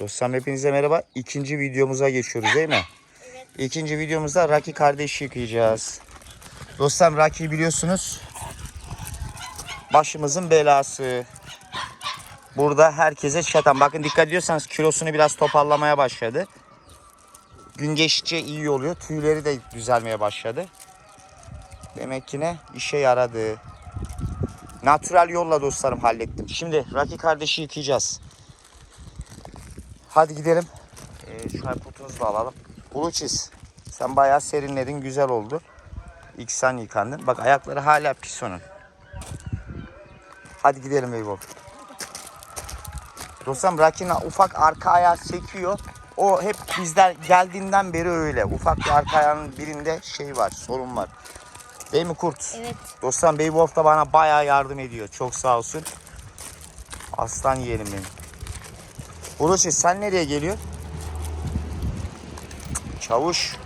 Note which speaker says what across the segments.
Speaker 1: Dostlarım hepinize merhaba. İkinci videomuza geçiyoruz değil mi?
Speaker 2: Evet.
Speaker 1: İkinci videomuzda Raki kardeş yıkayacağız. Dostlarım Raki biliyorsunuz başımızın belası. Burada herkese şatan. Bakın dikkat ediyorsanız kilosunu biraz toparlamaya başladı. Gün geçtikçe iyi oluyor. Tüyleri de düzelmeye başladı. Demek ki ne? işe yaradı. Natural yolla dostlarım hallettim. Şimdi Raki kardeşi yıkayacağız. Hadi gidelim. Ee, şu iPod'umuzu da alalım. Uluçiz. Sen bayağı serinledin. Güzel oldu. İlk sen yıkandın. Bak ayakları hala pis onun. Hadi gidelim Eyvol. Dostum Rakina ufak arka ayağı sekiyor. O hep bizler geldiğinden beri öyle. Ufak bir arka ayağının birinde şey var, sorun var. Değil mi Kurt?
Speaker 2: Evet.
Speaker 1: Dostum Beywolf da bana bayağı yardım ediyor. Çok sağ olsun. Aslan yeğenim benim. Uluçiz sen nereye geliyorsun? Çavuş.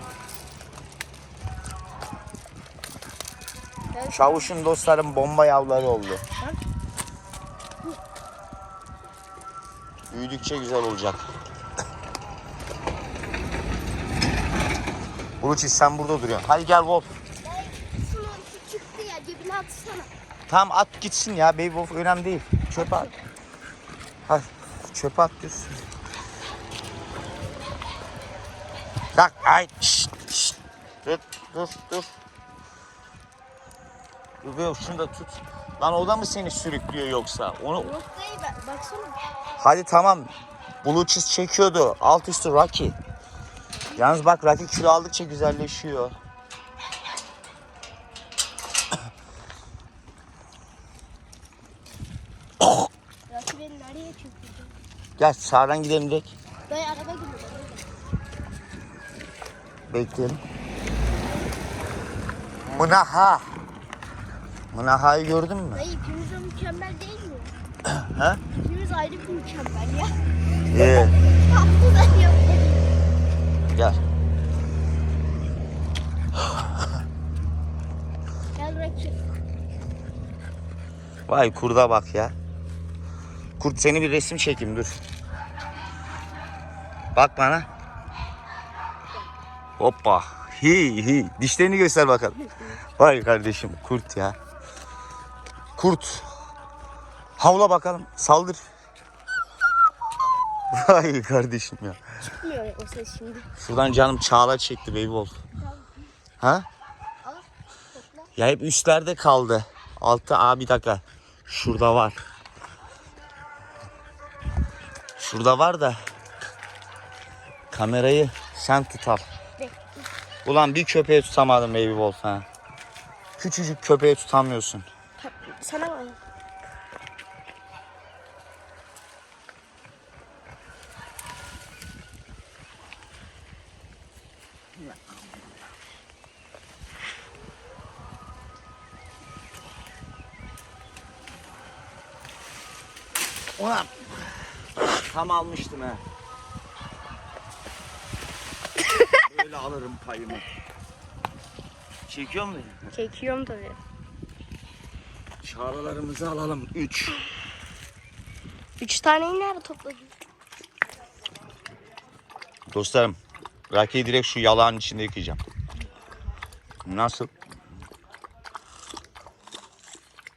Speaker 1: Çavuşun dostlarım bomba yavruları oldu. Büyüdükçe güzel olacak. Uluçiz sen burada duruyorsun. Hadi gel Wolf.
Speaker 2: Şunu.
Speaker 1: Tamam at gitsin ya. Beywolf önemli değil. Çöpe at. Hadi çöpe at diyorsun. Bak ay şşt, şşt. Dur dur dur. Dur be şunu da tut. Lan o da mı seni sürüklüyor yoksa? Onu
Speaker 2: Yok dayı ben, baksana.
Speaker 1: Hadi tamam. Blue cheese çekiyordu. Alt üstü Rocky. Yalnız bak Rocky kilo aldıkça güzelleşiyor.
Speaker 2: Rakı beni nereye çöktürdü?
Speaker 1: Gel sağdan gidelim direkt.
Speaker 2: Dayı araba gidiyor.
Speaker 1: Bekleyelim. Munaha. Munaha'yı gördün mü?
Speaker 2: Dayı ikimiz de mükemmel değil mi?
Speaker 1: Ha?
Speaker 2: İkimiz ayrı bir mükemmel ya.
Speaker 1: Ee,
Speaker 2: Tatlı da
Speaker 1: gel.
Speaker 2: Gel Rakı.
Speaker 1: Vay kurda bak ya. Kurt seni bir resim çekeyim dur. Bak bana. Hoppa. Hi hi. Dişlerini göster bakalım. Vay kardeşim kurt ya. Kurt. Havla bakalım. Saldır. Vay kardeşim ya.
Speaker 2: Çıkmıyor o ses şimdi.
Speaker 1: Şuradan canım çağla çekti baby wolf. Ha? Ya hep üstlerde kaldı. Altı aa bir dakika. Şurada var. Şurada var da. Kamerayı sen tut al.
Speaker 2: Bekle.
Speaker 1: Ulan bir köpeği tutamadım Baby Wolf ha. Küçücük köpeği tutamıyorsun.
Speaker 2: Sana bak.
Speaker 1: Ulan. Tam almıştım ha. Böyle alırım payımı. Çekiyor mu beni?
Speaker 2: Çekiyorum tabii.
Speaker 1: Çağrılarımızı alalım. 3.
Speaker 2: Üç taneyi nerede topladın?
Speaker 1: Dostlarım, rakiyi direkt şu yalağın içinde yıkayacağım. Nasıl?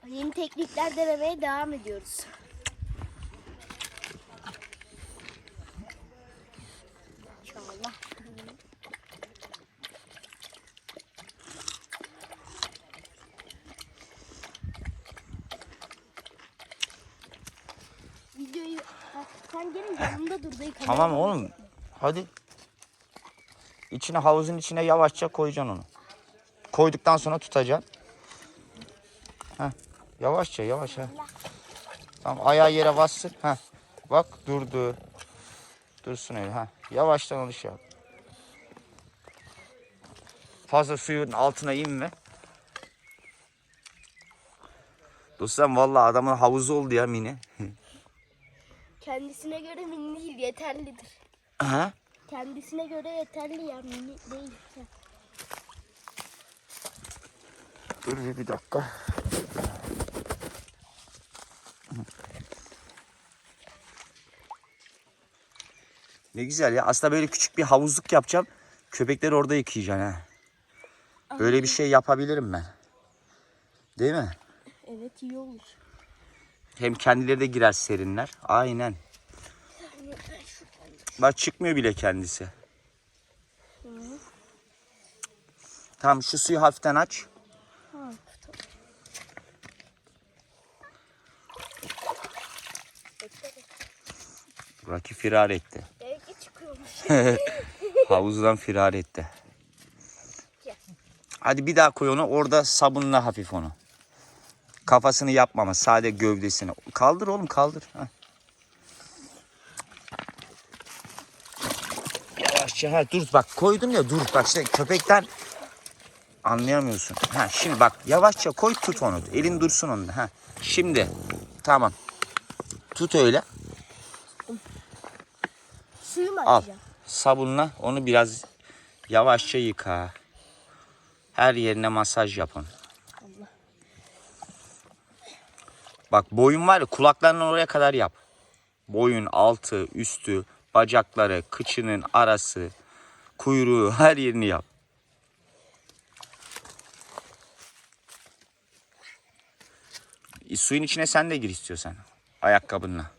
Speaker 2: Yeni teknikler denemeye devam ediyoruz. Sen gelin yanımda dur dayı.
Speaker 1: Tamam oğlum. Hadi. İçine havuzun içine yavaşça koyacaksın onu. Koyduktan sonra tutacaksın. Heh. Yavaşça yavaş ha. Tamam ayağı yere bassın. Heh. Bak durdu. Dursun öyle ha. Yavaştan alış yap. Fazla suyun altına inme. Dostlarım vallahi adamın havuzu oldu ya mini.
Speaker 2: Kendisine göre mini değil yeterlidir.
Speaker 1: Ha?
Speaker 2: Kendisine göre yeterli ya mini değil.
Speaker 1: Dur bir- bir dakika. Ne güzel ya. Aslında böyle küçük bir havuzluk yapacağım. Köpekleri orada yıkayacaksın ha. Böyle bir şey yapabilirim ben. Değil mi?
Speaker 2: Evet iyi olur.
Speaker 1: Hem kendileri de girer serinler. Aynen. Bak çıkmıyor bile kendisi. Tamam şu suyu hafiften aç. Rocky firar etti. Havuzdan firar etti. Hadi bir daha koy onu. Orada sabunla hafif onu. Kafasını yapmama. Sade gövdesini. Kaldır oğlum kaldır. Heh. Yavaşça. Ha, dur bak koydum ya dur. Bak işte köpekten anlayamıyorsun. Ha, şimdi bak yavaşça koy tut onu. Elin dursun onda. Ha. Şimdi. Tamam. Tut öyle.
Speaker 2: Suyu mu
Speaker 1: Al. Sabunla onu biraz yavaşça yıka. Her yerine masaj yapın. Bak boyun var ya kulaklarının oraya kadar yap. Boyun altı, üstü, bacakları, kıçının arası, kuyruğu her yerini yap. E, suyun içine sen de gir istiyorsan. Ayakkabınla.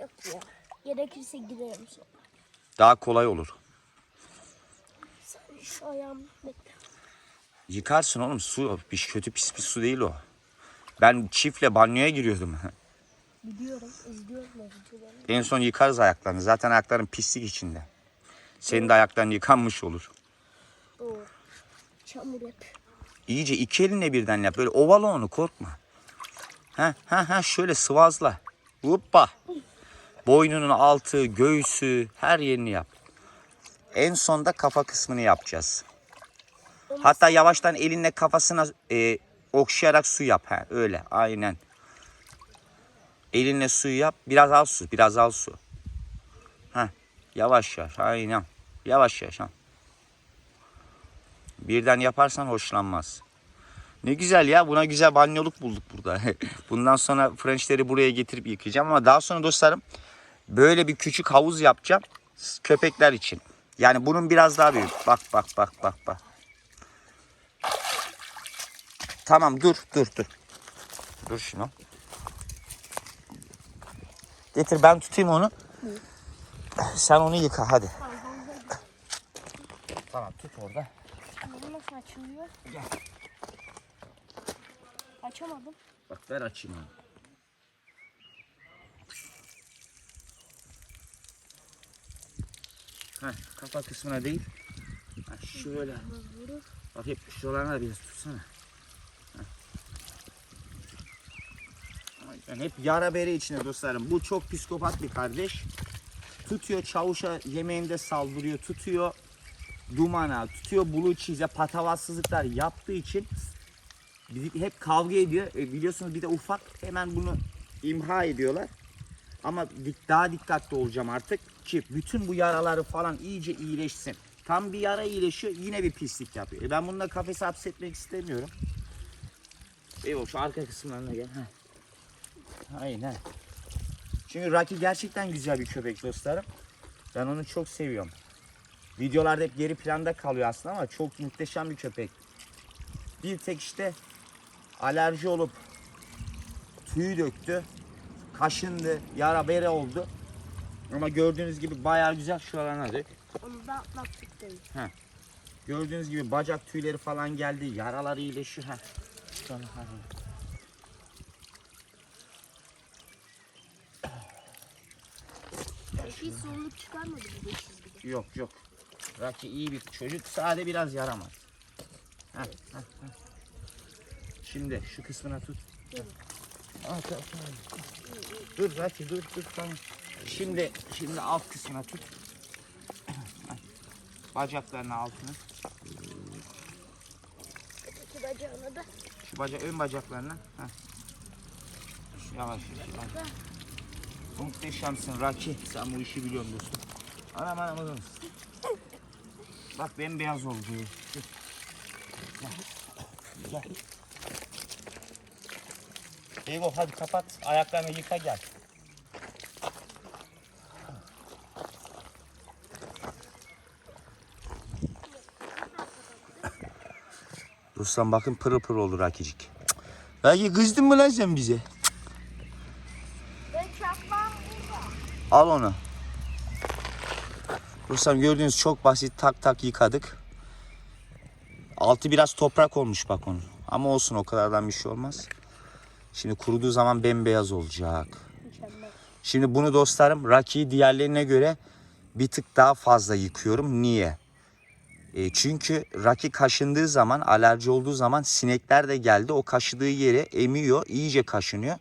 Speaker 2: Yok ya. Gerekirse girerim sonra.
Speaker 1: Daha kolay olur.
Speaker 2: Sadece şu ayağım bekle.
Speaker 1: Yıkarsın oğlum su bir kötü pis bir su değil o. Ben çiftle banyoya giriyordum.
Speaker 2: Biliyorum, izliyorum videoları.
Speaker 1: en son yıkarız ayaklarını. Zaten ayakların pislik içinde. Senin de ayakların yıkanmış olur.
Speaker 2: Doğru. Çamur hep.
Speaker 1: İyice iki elinle birden yap. Böyle ovala onu korkma. Ha ha ha şöyle sıvazla. Hoppa. Boynunun altı, göğsü her yerini yap. En sonda kafa kısmını yapacağız. Hatta yavaştan elinle kafasına e, okşayarak su yap. Ha, öyle aynen. Elinle suyu yap. Biraz al su. Biraz al su. Ha, yavaş yavaş. Aynen. Yavaş yavaş. Ha. Birden yaparsan hoşlanmaz. Ne güzel ya. Buna güzel banyoluk bulduk burada. Bundan sonra French'leri buraya getirip yıkayacağım ama daha sonra dostlarım böyle bir küçük havuz yapacağım köpekler için. Yani bunun biraz daha büyük. Bak bak bak bak bak. Tamam dur dur dur. Dur şunu. Getir ben tutayım onu. Sen onu yıka hadi. Tamam tut orada.
Speaker 2: Bu nasıl açılıyor?
Speaker 1: Gel.
Speaker 2: Açamadım.
Speaker 1: Bak ver açayım onu. Heh, kafa kısmına değil. Ha, şöyle. Bak hep şuralarına biraz tutsana. Yani hep yara bere içinde dostlarım. Bu çok psikopat bir kardeş. Tutuyor çavuşa yemeğinde saldırıyor. Tutuyor dumana, tutuyor blue cheese'e patavatsızlıklar yaptığı için hep kavga ediyor. E, biliyorsunuz bir de ufak hemen bunu imha ediyorlar. Ama daha dikkatli olacağım artık ki bütün bu yaraları falan iyice iyileşsin. Tam bir yara iyileşiyor yine bir pislik yapıyor. E ben bunu da kafese hapsetmek istemiyorum. Eyvah şu arka kısımlarına gel. Heh. Aynen. Çünkü Rocky gerçekten güzel bir köpek dostlarım. Ben onu çok seviyorum. Videolarda hep geri planda kalıyor aslında ama çok muhteşem bir köpek. Bir tek işte alerji olup tüyü döktü. Kaşındı, yara bere oldu. Ama gördüğünüz gibi bayağı güzel şuralarına dök.
Speaker 2: Onu da atlattık demiş.
Speaker 1: Gördüğünüz gibi bacak tüyleri falan geldi. Yaraları iyileşiyor. Heh. Ha,
Speaker 2: Hiç zorluk çıkarmadı bu 500
Speaker 1: Yok yok. Rocky iyi bir çocuk. Sade biraz yaramaz. Heh, heh, heh. Şimdi şu kısmına tut. Al, tamam, tamam. Dur Rocky dur dur tamam. Şimdi şimdi alt kısmına tut. Heh. Bacaklarını altını.
Speaker 2: İki bacağına da
Speaker 1: Şu bacak ön bacaklarına. Heh. Yavaş yavaş. yavaş. Muhteşemsin Raki. Sen bu işi biliyorsun dostum. Anam anam anam. Bak bembeyaz oldu. Gel. Gel. Eyvah hadi kapat. Ayaklarını yıka gel. Dostum bakın pırıl pırıl olur Rakicik. Raki kızdın mı lan sen bize? Al onu. Dostlarım gördüğünüz çok basit tak tak yıkadık. Altı biraz toprak olmuş bak onun. Ama olsun o kadardan bir şey olmaz. Şimdi kuruduğu zaman bembeyaz olacak. Şimdi bunu dostlarım Rocky'yi diğerlerine göre bir tık daha fazla yıkıyorum. Niye? E, çünkü Rocky kaşındığı zaman, alerji olduğu zaman sinekler de geldi. O kaşıdığı yere emiyor, iyice kaşınıyor.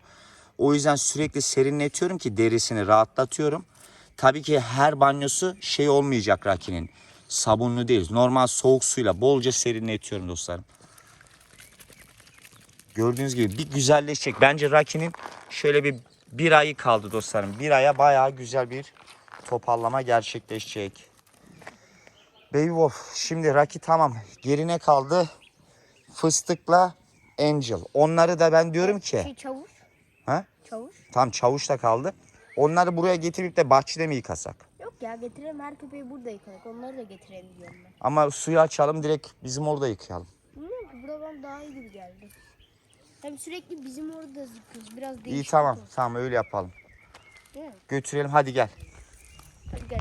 Speaker 1: O yüzden sürekli serinletiyorum ki derisini rahatlatıyorum. Tabii ki her banyosu şey olmayacak Rocky'nin. Sabunlu değil. Normal soğuk suyla bolca serinletiyorum dostlarım. Gördüğünüz gibi bir güzelleşecek. Bence Rocky'nin şöyle bir bir ayı kaldı dostlarım. Bir aya bayağı güzel bir toparlama gerçekleşecek. Baby Wolf şimdi Rocky tamam. Gerine kaldı fıstıkla Angel. Onları da ben diyorum ki
Speaker 2: Şey çavuş. Çavuş.
Speaker 1: tam çavuş da kaldı. Onları buraya getirip de bahçede mi yıkasak?
Speaker 2: Yok ya getirelim her köpeği burada yıkadık. Onları da getirelim diyorum ben.
Speaker 1: Ama suyu açalım direkt bizim orada yıkayalım.
Speaker 2: Bilmiyorum ki burada bana daha iyi gibi geldi. Hem sürekli bizim orada zıplıyoruz. Biraz değişik.
Speaker 1: İyi tamam
Speaker 2: olsun,
Speaker 1: tamam öyle yapalım.
Speaker 2: Değil mi?
Speaker 1: Götürelim hadi gel.
Speaker 2: Hadi gel.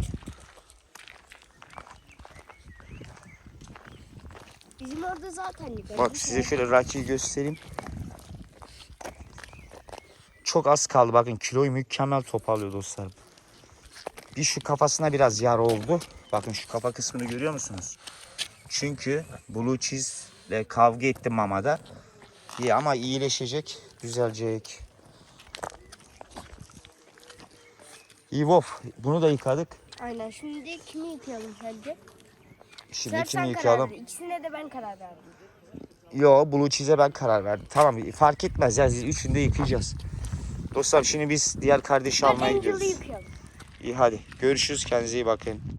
Speaker 2: Bizim orada zaten yıkadık.
Speaker 1: Bak size şöyle Rocky'yi göstereyim. Çok az kaldı bakın kiloyu mükemmel toparlıyor dostlarım. Bir şu kafasına biraz yara oldu. Bakın şu kafa kısmını görüyor musunuz? Çünkü Blue Cheese ile kavga ettim mamada. İyi ama iyileşecek, düzelecek. Wolf, bunu da yıkadık.
Speaker 2: Aynen. Şimdi kimi yıkayalım sence?
Speaker 1: Şimdi
Speaker 2: Sen-
Speaker 1: kimi
Speaker 2: sen
Speaker 1: yıkayalım?
Speaker 2: karar ver. İkisine de ben karar verdim.
Speaker 1: Yo Blue Cheese'e ben karar verdim. Tamam fark etmez ya üçünü de yıkayacağız. Dostlar şimdi biz diğer kardeşi almaya gidiyoruz. İyi hadi görüşürüz kendinize iyi bakın.